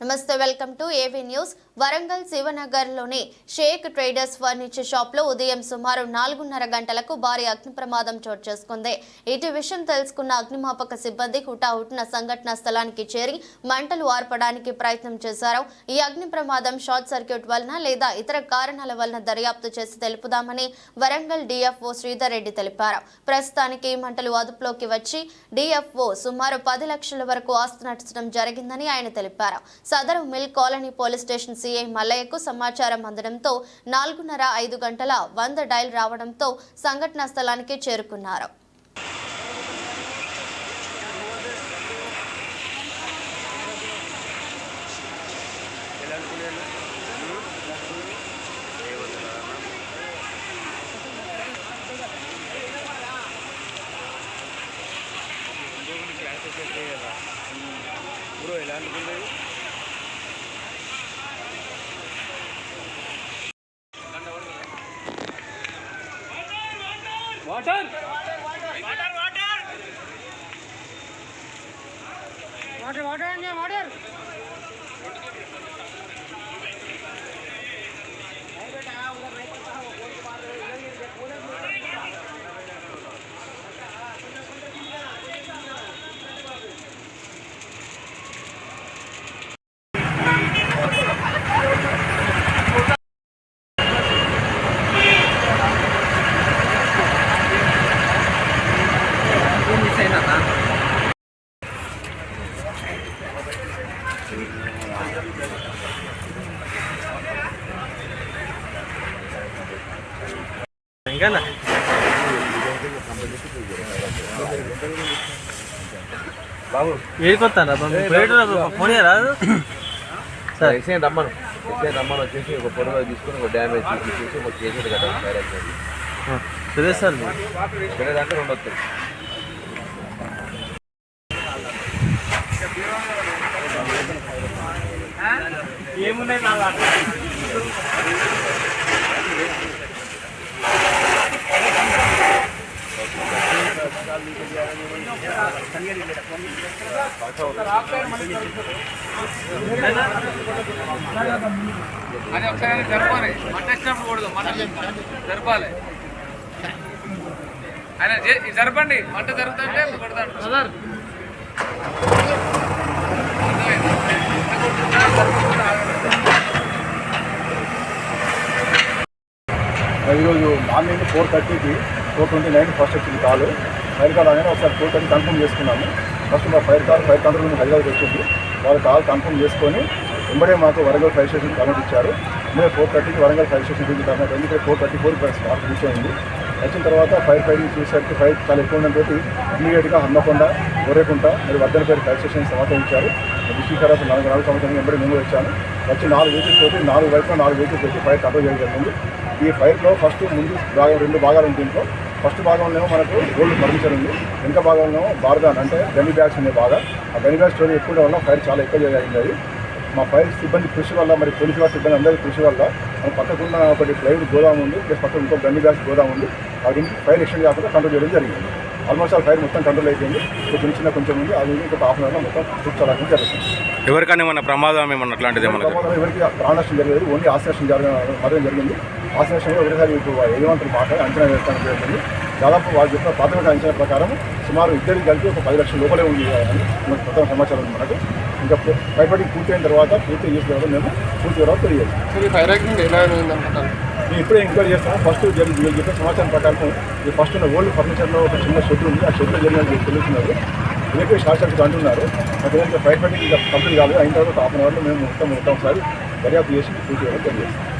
నమస్తే welcome to AV news. Warangal శివనగర్లోని Sheikh traders furniture షాప్లో ఉదయం సుమారు నాలుగున్నర గంటలకు భారీ అగ్ని ప్రమాదం చోటు చేసుకుంది. ఇటు విషయం తెలుసుకున్న అగ్నిమాపక సిబ్బంది హుటాహుటిన సంఘటనా స్థలానికి చేరి మంటలు ఆర్పడానికి ప్రయత్నం చేశారు. ఈ అగ్ని ప్రమాదం షార్ట్ సర్క్యూట్ వలన లేదా ఇతర కారణాల వలన దర్యాప్తు చేసి తెలుపుదామని వరంగల్ డిఎఫ్ఓ శ్రీధర్ రెడ్డి తెలిపారు. ప్రస్తుతానికి ఈ మంటలు అదుపులోకి వచ్చి డిఎఫ్ఓ సుమారు పది లక్షల వరకు ఆస్తి నష్టం జరిగిందని ఆయన తెలిపారు. సదరు Mill Colony police station CI మల్లయ్యకు సమాచారం అందడంతో నాలుగున్నర ఐదు గంటల వంద డైల్ రావడంతో సంఘటనా స్థలానికి చేరుకున్నారు. బ్రో ఎలా అనుకుంటుంది వాటర్ వాటర్ వాటర్ అండి వాటర్ ఇంకా బాబు. ఏడిపోతాను ఫోన్ రాదు సరే. ఎస్ఐ రమ్మను. ఎస్ఐ రమ్మను. వచ్చేసి ఒక పొడవ తీసుకొని ఒక డ్యామేజ్ తీసేసి ఒక కేసు డైరెక్ట్ సరే సార్ ఇక్కడ దాంట్లో రెండు వస్తాయి. అది ఒకసారి జరపాలి మంట వచ్చినప్పుడు కూడదు మంట జరపాలి ఆయన ఇది జరపండి మంట జరుగుతుంటే కొడతాడు ఈరోజు మార్నింగ్ ఫోర్ థర్టీకి ఫోర్ ట్వంటీ నైన్ ఫస్ట్ వచ్చింది కాల్. ఫైర్ కాల్ అనేది ఒకసారి ఫోర్ థర్టీ కన్ఫర్మ్ చేసుకున్నాము. ఫస్ట్ మా fire call fire control room Hyderabad వచ్చింది. వాళ్ళు కాల్ కన్ఫర్మ్ చేసుకొని వెంబడే మాకు వరంగల్ ఫైర్ స్టేషన్ కమెంట్ ఇచ్చారు. వెంబడే ఫోర్ థర్టీకి వరంగల్ ఫైర్ స్టేషన్ దిగిన కమెంట్ ఎందుకంటే four thirty four start reach అయింది. వచ్చిన తర్వాత ఫైర్ ఫైటింగ్ చూసేసరికి ఫైర్ చాలా ఎక్కువ ఉండడంతో ఇమీడియట్గా హమ్మకొండ గొర్రెకుంట మరియు వర్ధనపేట ఫైర్ స్టేషన్ సమాచారించారు డిస్ట్రిక్ట్ తర్వాత నాలుగు నాలుగు సంవత్సరాలు వెంబడి మేము వచ్చాను వచ్చి నాలుగు వెహికల్స్ తోటి నాలుగు వైపు నాలుగు వెహికల్స్ వచ్చి ఫైర్ కంట్రోల్ చేయడం జరిగింది. ఈ ఫైర్లో ఫస్ట్ ముందు భాగం రెండు భాగాలు ఉంది దీంట్లో ఫస్ట్ భాగంలో మనకు గోల్డ్ ఫర్నిచర్ ఉంది. వెనక భాగంలో బార్దాన్ అంటే గని బ్యాగ్స్ ఉన్నాయి బాగా. ఆ గని బ్యాగ్ స్టోరీ ఎక్కువ వల్ల ఫైర్ చాలా ఎక్కువ జరిగింది మా ఫైర్ సిబ్బంది కృషి వల్ల మరి పోలీసు వారి సిబ్బంది అందరి కృషి వల్ల మన పక్కకున్న ఒకటి ప్లైవుడ్ గోదాం ఉంది. ప్లస్ పక్కన ఇంకో గన్ని బ్యాగ్స్ గోదాం ఉంది. అది ఫైర్ ఎక్స్టెండ్ కాకుండా కంట్రోల్ చేయడం జరిగింది. ఆల్మోస్ట్ ఆ ఫైర్ మొత్తం కంట్రోల్ అయిపోయింది. కొంచెం చిన్న కొంచెం ఉంది. అది ఇంకొక హాఫ్ అన్ అవర్లో మొత్తం చూసుకోవడానికి జరుగుతుంది. ఎవరికైనా ఏమన్నా ప్రమాదం ఏమన్నా అట్లాంటిది ఏమన్నా ప్రమాదం ఎవరికి ప్రాణ నష్టం జరగలేదు. ఓన్లీ ఆశ్లేషం జరగడం మాత్రం జరిగింది. ఆశ్లేషంలో ఒకసారి ఇప్పుడు ఏమంటారు మాట్లాడి అంచనా వేస్తానికి జరిగింది దాదాపు వాళ్ళు చెప్పిన ప్రాథమిక అంచనా ప్రకారం సుమారు ఇద్దరికి కలిపి ఒక పది లక్షల లోపలే ఉంది అని మనకు మొత్తం సమాచారం ఉంది మనకు. ఇంకా భయపడి పూర్తయిన తర్వాత పూర్తి చేసిన తర్వాత మేము పూర్తి తర్వాత తెలియజేస్తాం. నేను మేము ఇప్పుడే ఎంక్వైరీ చేస్తాము ఫస్ట్ జరిగి వీళ్ళు చెప్పిన సమాచారం ప్రకారం ఈ ఫస్ట్ ఉన్న ఓల్డ్ ఫర్నిచర్లో ఒక చిన్న షెడ్ ఉంది. ఆ షెడ్లో జరిగినట్టు తెలుస్తున్నారు ఇదే షార్ట్ సర్క్యూట్ అంటున్నారు. నాకు ఏంటంటే ఫైర్ ఫైటింగ్ ఇంకా కంప్లీట్ కాలేదు. అయిన తర్వాత హాఫ్ అన్ అవర్లో మేము మొత్తం మొత్తం ఒకసారి దర్యాప్తు చేసి పూర్తి చేయడం తెలియజేస్తాం